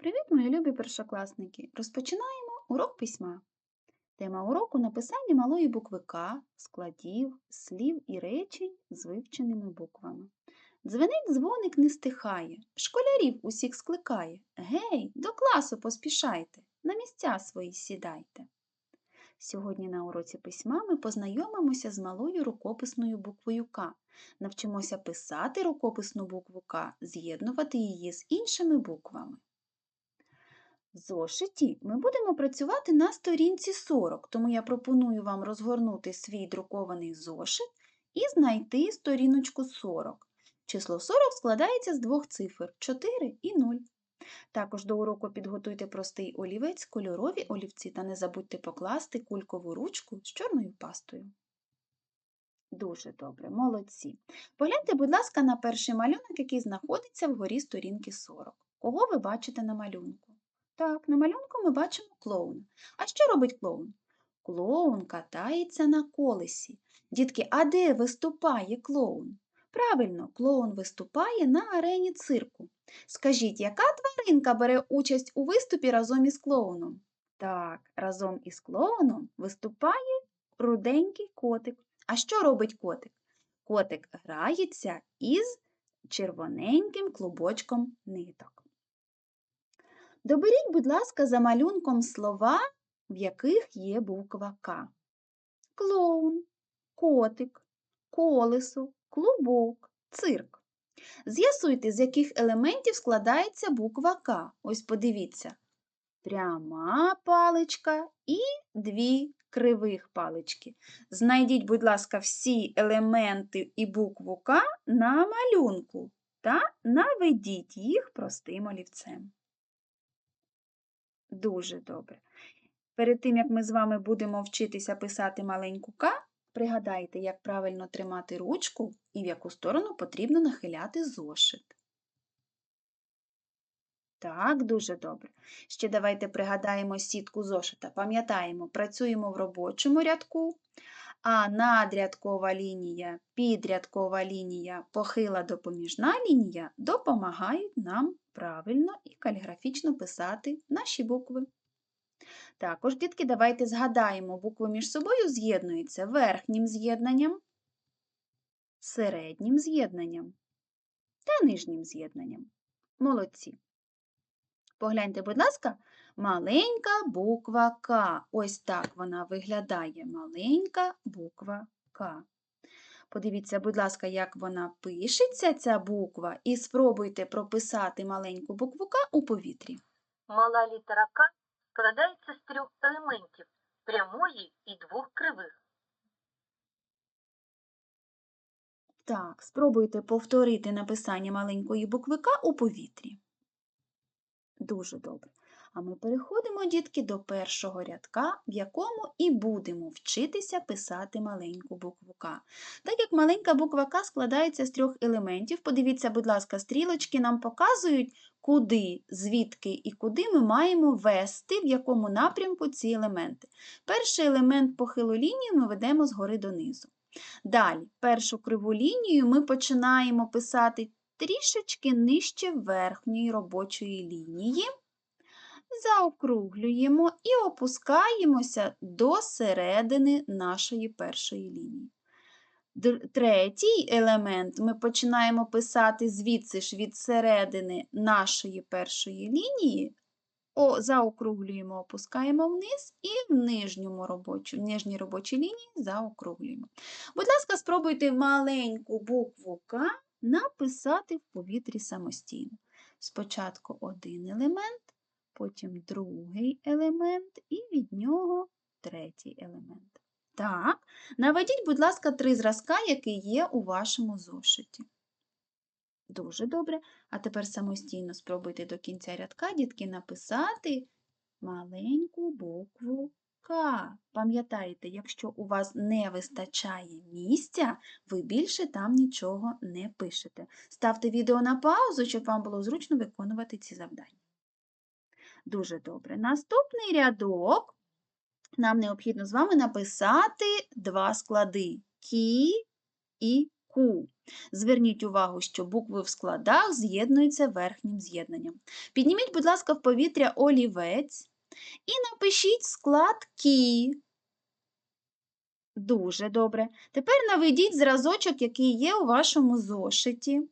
Привіт, мої любі першокласники! Розпочинаємо урок письма. Тема уроку написання малої букви К, складів, слів і речень з вивченими буквами. Дзвенить дзвоник не стихає, школярів усіх скликає. Гей, до класу поспішайте, на місця свої сідайте. Сьогодні на уроці письма ми познайомимося з малою рукописною буквою К. Навчимося писати рукописну букву К, з'єднувати її з іншими буквами. В зошиті ми будемо працювати на сторінці 40, тому я пропоную вам розгорнути свій друкований зошит і знайти сторіночку 40. Число 40 складається з двох цифр 4 і 0. Також до уроку підготуйте простий олівець, кольорові олівці та не забудьте покласти кулькову ручку з чорною пастою. Дуже добре, молодці. Погляньте, будь ласка, на перший малюнок, який знаходиться вгорі сторінки 40. Кого ви бачите на малюнку? Так, на малюнку ми бачимо клоуна. А що робить клоун? Клоун катається на колесі. Дітки, а де виступає клоун? Правильно, клоун виступає на арені цирку. Скажіть, яка тваринка бере участь у виступі разом із клоуном? Так, разом із клоуном виступає руденький котик. А що робить котик? Котик грається із червоненьким клубочком ниток. Доберіть, будь ласка, за малюнком слова, в яких є буква К. Клоун, котик, колесо, клубок, цирк. З'ясуйте, з яких елементів складається буква К. Ось подивіться. Пряма паличка і дві кривих палички. Знайдіть, будь ласка, всі елементи і букву К на малюнку та наведіть їх простим олівцем. Дуже добре. Перед тим, як ми з вами будемо вчитися писати маленьку К, пригадайте, як правильно тримати ручку і в яку сторону потрібно нахиляти зошит. Так, дуже добре. Ще давайте пригадаємо сітку зошита. Пам'ятаємо, працюємо в робочому рядку, а надрядкова лінія, підрядкова лінія, похила допоміжна лінія допомагають нам правильно і каліграфічно писати наші букви. Також, дітки, давайте згадаємо, букви між собою з'єднуються верхнім з'єднанням, середнім з'єднанням та нижнім з'єднанням. Молодці. Погляньте, будь ласка, маленька буква К. Ось так вона виглядає. Маленька буква К. Подивіться, будь ласка, як вона пишеться, ця буква, і спробуйте прописати маленьку букву К у повітрі. Мала літера К складається з трьох елементів прямої і двох кривих. Так, спробуйте повторити написання маленької букви К у повітрі. Дуже добре. А ми переходимо, дітки, до першого рядка, в якому і будемо вчитися писати маленьку букву К. Так як маленька буква К складається з трьох елементів, подивіться, будь ласка, стрілочки нам показують, куди, звідки і куди ми маємо вести, в якому напрямку ці елементи. Перший елемент похилу лінію ми ведемо згори донизу. Далі, першу криву лінію ми починаємо писати трішечки нижче верхньої робочої лінії заокруглюємо і опускаємося до середини нашої першої лінії. Третій елемент ми починаємо писати звідси ж від середини нашої першої лінії, о, заокруглюємо, опускаємо вниз і в нижньому робочу, в нижній робочій лінії заокруглюємо. Будь ласка, спробуйте маленьку букву К написати в повітрі самостійно. Спочатку один елемент, потім другий елемент і від нього третій елемент. Так, наведіть, будь ласка, три зразка, які є у вашому зошиті. Дуже добре. А тепер самостійно спробуйте до кінця рядка, дітки, написати маленьку букву К. Пам'ятайте, якщо у вас не вистачає місця, ви більше там нічого не пишете. Ставте відео на паузу, щоб вам було зручно виконувати ці завдання. Дуже добре. Наступний рядок нам необхідно з вами написати два склади кі і ку. Зверніть увагу, що букви в складах з'єднуються верхнім з'єднанням. Підніміть, будь ласка, в повітря олівець і напишіть склад кі. Дуже добре. Тепер наведіть зразочок, який є у вашому зошиті.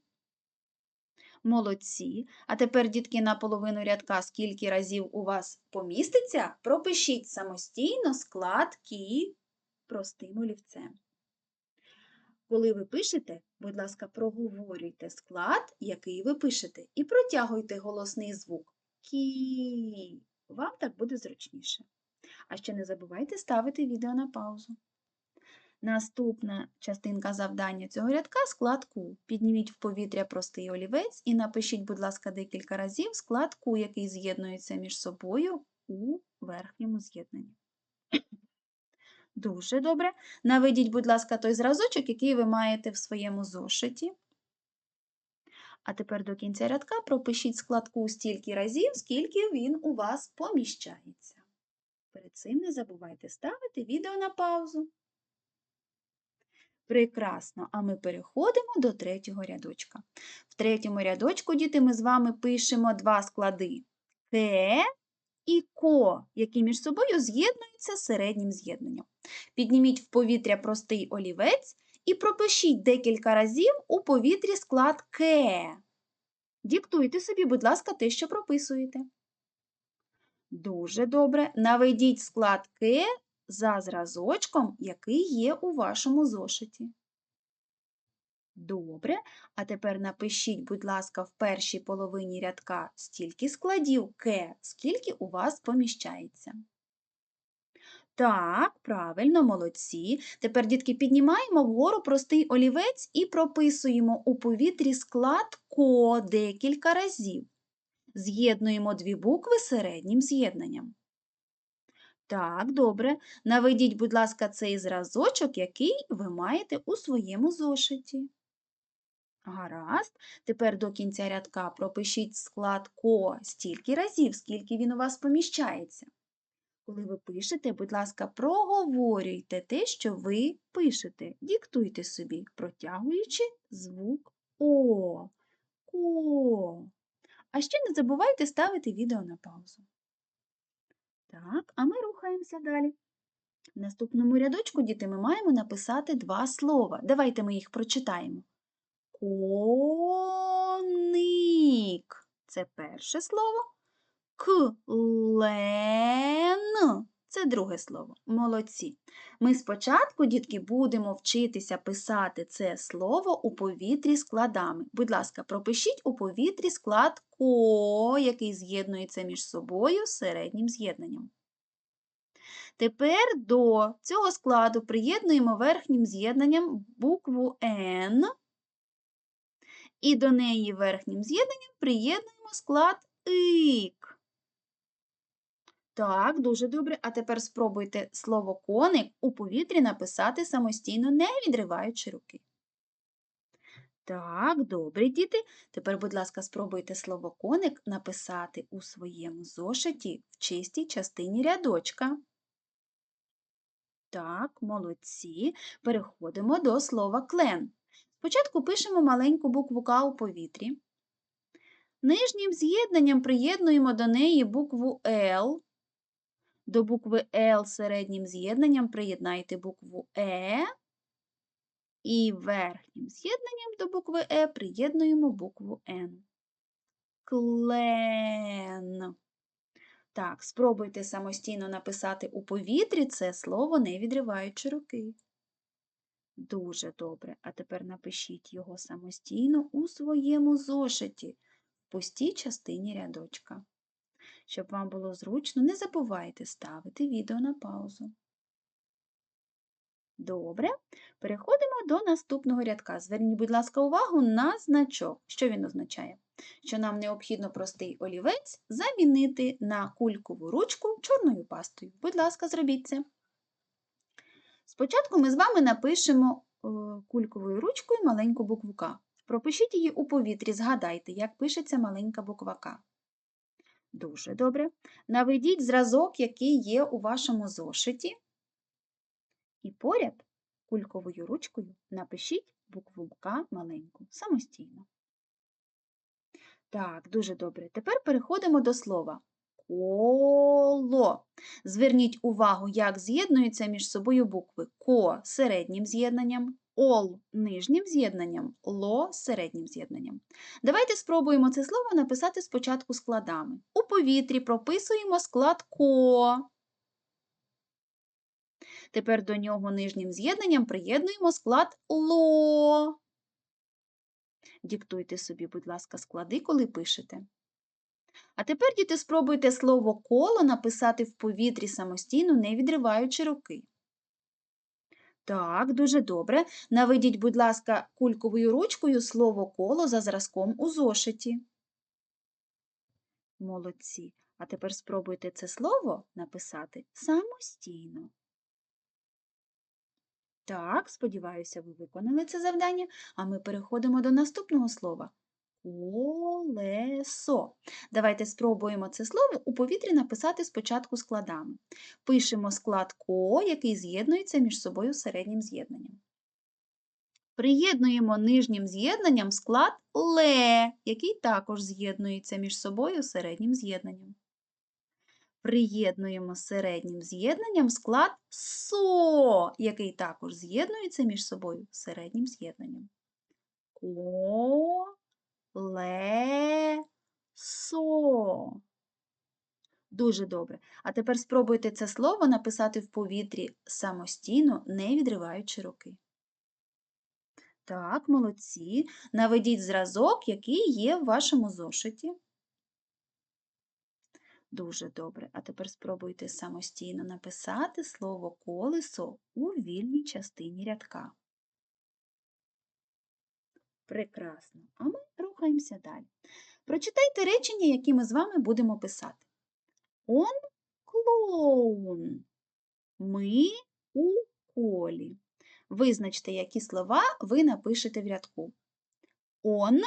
Молодці. А тепер, дітки, на половину рядка, скільки разів у вас поміститься, пропишіть самостійно склад кі простим олівцем. Коли ви пишете, будь ласка, проговорюйте склад, який ви пишете, і протягуйте голосний звук кі. Вам так буде зручніше. А ще не забувайте ставити відео на паузу. Наступна частинка завдання цього рядка склад ку. Підніміть в повітря простий олівець і напишіть, будь ласка, декілька разів склад ку, який з'єднується між собою у верхньому з'єднанні. Дуже добре. Наведіть, будь ласка, той зразочок, який ви маєте в своєму зошиті. А тепер до кінця рядка пропишіть склад ку стільки разів, скільки він у вас поміщається. Перед цим не забувайте ставити відео на паузу. Прекрасно, а ми переходимо до третього рядочка. В третьому рядочку, діти, ми з вами пишемо два склади ке і ко, які між собою з'єднуються середнім з'єднанням. Підніміть в повітря простий олівець і пропишіть декілька разів у повітрі склад ке. Диктуйте собі, будь ласка, те, що прописуєте. Дуже добре. Наведіть склад ке за зразочком, який є у вашому зошиті. Добре. А тепер напишіть, будь ласка, в першій половині рядка стільки складів ке, скільки у вас поміщається. Так, правильно, молодці. Тепер, дітки, піднімаємо вгору простий олівець і прописуємо у повітрі склад ко декілька разів. З'єднуємо дві букви середнім з'єднанням. Так, добре. Наведіть, будь ласка, цей зразочок, який ви маєте у своєму зошиті. Гаразд. Тепер до кінця рядка пропишіть склад ко стільки разів, скільки він у вас поміщається. Коли ви пишете, будь ласка, проговорюйте те, що ви пишете. Диктуйте собі, протягуючи звук О. Ко. А ще не забувайте ставити відео на паузу. Так, а ми рухаємося далі. В наступному рядочку, діти, ми маємо написати два слова. Давайте ми їх прочитаємо. Коник це перше слово. Клен це друге слово. Молодці. Ми спочатку, дітки, будемо вчитися писати це слово у повітрі складами. Будь ласка, пропишіть у повітрі склад ко, який з'єднується між собою середнім з'єднанням. Тепер до цього складу приєднуємо верхнім з'єднанням букву Н, і до неї верхнім з'єднанням приєднуємо склад ик. Так, дуже добре. А тепер спробуйте слово коник у повітрі написати самостійно, не відриваючи руки. Так, добре, діти. Тепер, будь ласка, спробуйте слово коник написати у своєму зошиті в чистій частині рядочка. Так, молодці. Переходимо до слова клен. Спочатку пишемо маленьку букву К у повітрі. Нижнім з'єднанням приєднуємо до неї букву Л. До букви Л середнім з'єднанням приєднайте букву Е. І верхнім з'єднанням до букви Е приєднуємо букву Н. Клен. Так, спробуйте самостійно написати у повітрі це слово, не відриваючи руки. Дуже добре. А тепер напишіть його самостійно у своєму зошиті, в пустій частині рядочка. Щоб вам було зручно, не забувайте ставити відео на паузу. Добре, переходимо до наступного рядка. Зверніть, будь ласка, увагу на значок. Що він означає? Що нам необхідно простий олівець замінити на кулькову ручку чорною пастою. Будь ласка, зробіть це. Спочатку ми з вами напишемо е, кульковою ручкою маленьку букву К. Пропишіть її у повітрі, згадайте, як пишеться маленька буква К. Дуже добре. Наведіть зразок, який є у вашому зошиті. І поряд кульковою ручкою напишіть букву К маленьку самостійно. Так, дуже добре. Тепер переходимо до слова коло. Зверніть увагу, як з'єднуються між собою букви ко середнім з'єднанням, ол нижнім з'єднанням, ло середнім з'єднанням. Давайте спробуємо це слово написати спочатку складами. У повітрі прописуємо склад ко. Тепер до нього нижнім з'єднанням приєднуємо склад ло. Диктуйте собі, будь ласка, склади, коли пишете. А тепер, діти, спробуйте слово коло написати в повітрі самостійно, не відриваючи руки. Так, дуже добре. Наведіть, будь ласка, кульковою ручкою слово коло за зразком у зошиті. Молодці. А тепер спробуйте це слово написати самостійно. Так, сподіваюся, ви виконали це завдання, а ми переходимо до наступного слова. Колесо. Давайте спробуємо це слово у повітрі написати спочатку складами. Пишемо склад ко, який з'єднується між собою середнім з'єднанням. Приєднуємо нижнім з'єднанням склад ле, який також з'єднується між собою середнім з'єднанням. Приєднуємо середнім з'єднанням склад со, який також з'єднується між собою середнім з'єднанням. Ко, ле, со. Дуже добре. А тепер спробуйте це слово написати в повітрі самостійно, не відриваючи руки. Так, молодці. Наведіть зразок, який є в вашому зошиті. Дуже добре. А тепер спробуйте самостійно написати слово колесо у вільній частині рядка. Прекрасно. А ми рухаємося далі. Прочитайте речення, які ми з вами будемо писати. Он клоун. Ми у колі. Визначте, які слова ви напишете в рядку. Он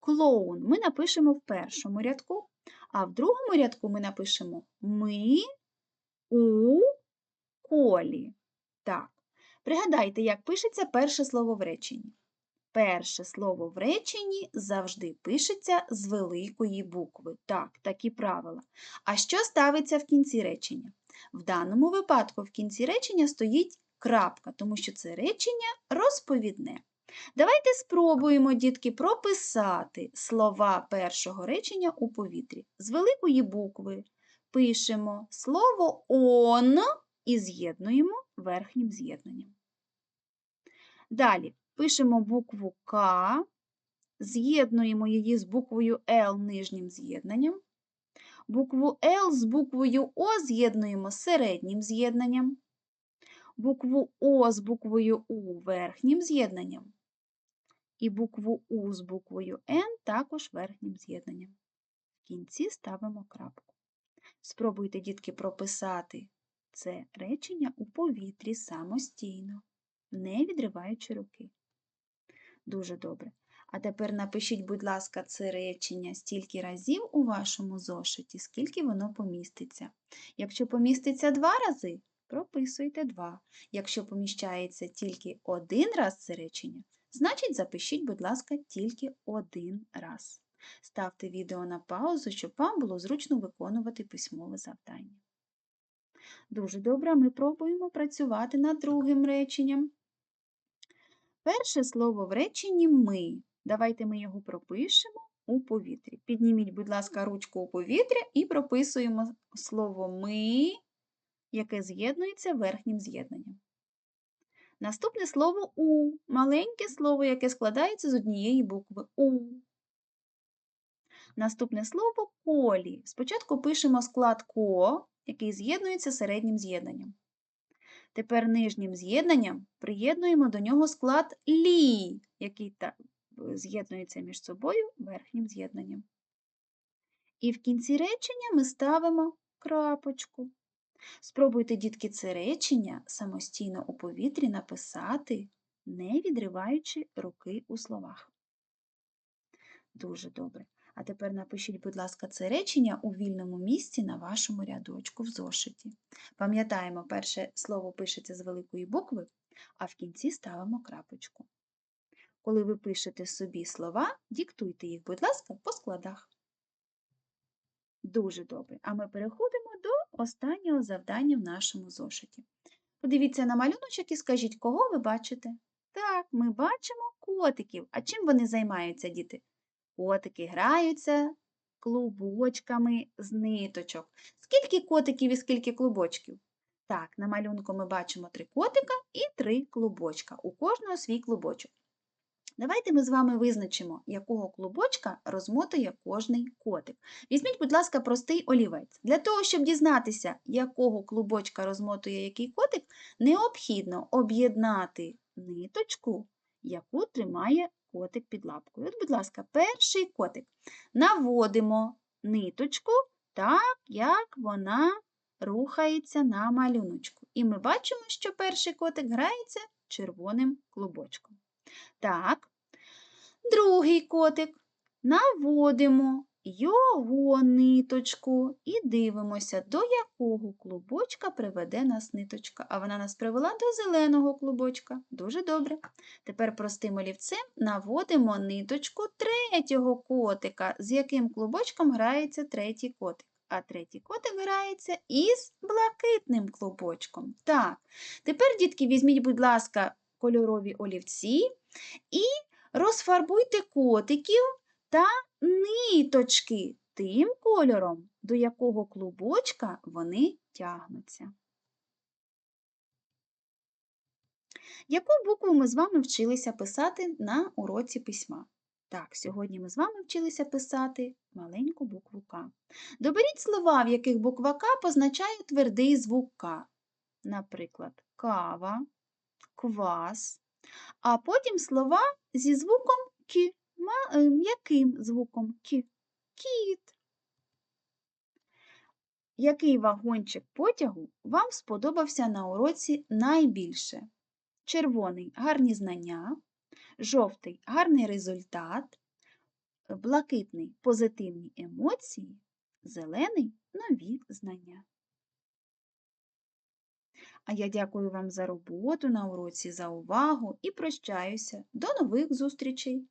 клоун ми напишемо в першому рядку, а в другому рядку ми напишемо ми у колі. Так, пригадайте, як пишеться перше слово в реченні. Перше слово в реченні завжди пишеться з великої букви. Так, такі правила. А що ставиться в кінці речення? В даному випадку в кінці речення стоїть крапка, тому що це речення розповідне. Давайте спробуємо, дітки, прописати слова першого речення у повітрі. З великої букви пишемо слово он і з'єднуємо верхнім з'єднанням. Далі пишемо букву К, з'єднуємо її з буквою Л нижнім з'єднанням. Букву Л з буквою О з'єднуємо середнім з'єднанням. Букву О з буквою У верхнім з'єднанням. І букву У з буквою Н також верхнім з'єднанням. В кінці ставимо крапку. Спробуйте, дітки, прописати це речення у повітрі самостійно, не відриваючи руки. Дуже добре. А тепер напишіть, будь ласка, це речення стільки разів у вашому зошиті, скільки воно поміститься. Якщо поміститься два рази, прописуйте два. Якщо поміщається тільки один раз це речення, значить запишіть, будь ласка, тільки один раз. Ставте відео на паузу, щоб вам було зручно виконувати письмове завдання. Дуже добре, ми пробуємо працювати над другим реченням. Перше слово в реченні ми. Давайте ми його пропишемо у повітрі. Підніміть, будь ласка, ручку у повітря і прописуємо слово ми, яке з'єднується верхнім з'єднанням. Наступне слово у маленьке слово, яке складається з однієї букви У. Наступне слово колі. Спочатку пишемо склад ко, який з'єднується середнім з'єднанням. Тепер нижнім з'єднанням приєднуємо до нього склад лі, який з'єднується між собою верхнім з'єднанням. І в кінці речення ми ставимо крапочку. Спробуйте, дітки, це речення самостійно у повітрі написати, не відриваючи руки у словах. Дуже добре. А тепер напишіть, будь ласка, це речення у вільному місці на вашому рядочку в зошиті. Пам'ятаємо, перше слово пишеться з великої букви, а в кінці ставимо крапочку. Коли ви пишете собі слова, диктуйте їх, будь ласка, по складах. Дуже добре. А ми переходимо до останнього завдання в нашому зошиті. Подивіться на малюночок і скажіть, кого ви бачите? Так, ми бачимо котиків. А чим вони займаються, діти? Котики граються клубочками з ниточок. Скільки котиків і скільки клубочків? Так, на малюнку ми бачимо три котика і три клубочка. У кожного свій клубочок. Давайте ми з вами визначимо, якого клубочка розмотує кожний котик. Візьміть, будь ласка, простий олівець. Для того, щоб дізнатися, якого клубочка розмотує який котик, необхідно об'єднати ниточку, яку тримає котик під лапкою. От, будь ласка, перший котик. Наводимо ниточку так, як вона рухається на малюночку. І ми бачимо, що перший котик грається червоним клубочком. Так, другий котик. Наводимо його ниточку і дивимося, до якого клубочка приведе нас ниточка. А вона нас привела до зеленого клубочка. Дуже добре. Тепер простим олівцем наводимо ниточку третього котика, з яким клубочком грається третій котик. А третій котик грається із блакитним клубочком. Так, тепер, дітки, візьміть, будь ласка, кольорові олівці і розфарбуйте котиків та ниточки тим кольором, до якого клубочка вони тягнуться. Яку букву ми з вами вчилися писати на уроці письма? Так, сьогодні ми з вами вчилися писати маленьку букву К. Доберіть слова, в яких буква К позначає твердий звук К. Наприклад, кава, квас, а потім слова зі звуком К, ма- е, м'яким звуком К. Кіт. Який вагончик потягу вам сподобався на уроці найбільше? Червоний гарні знання, жовтий гарний результат, блакитний позитивні емоції, зелений нові знання. А я дякую вам за роботу на уроці, за увагу і прощаюся. До нових зустрічей!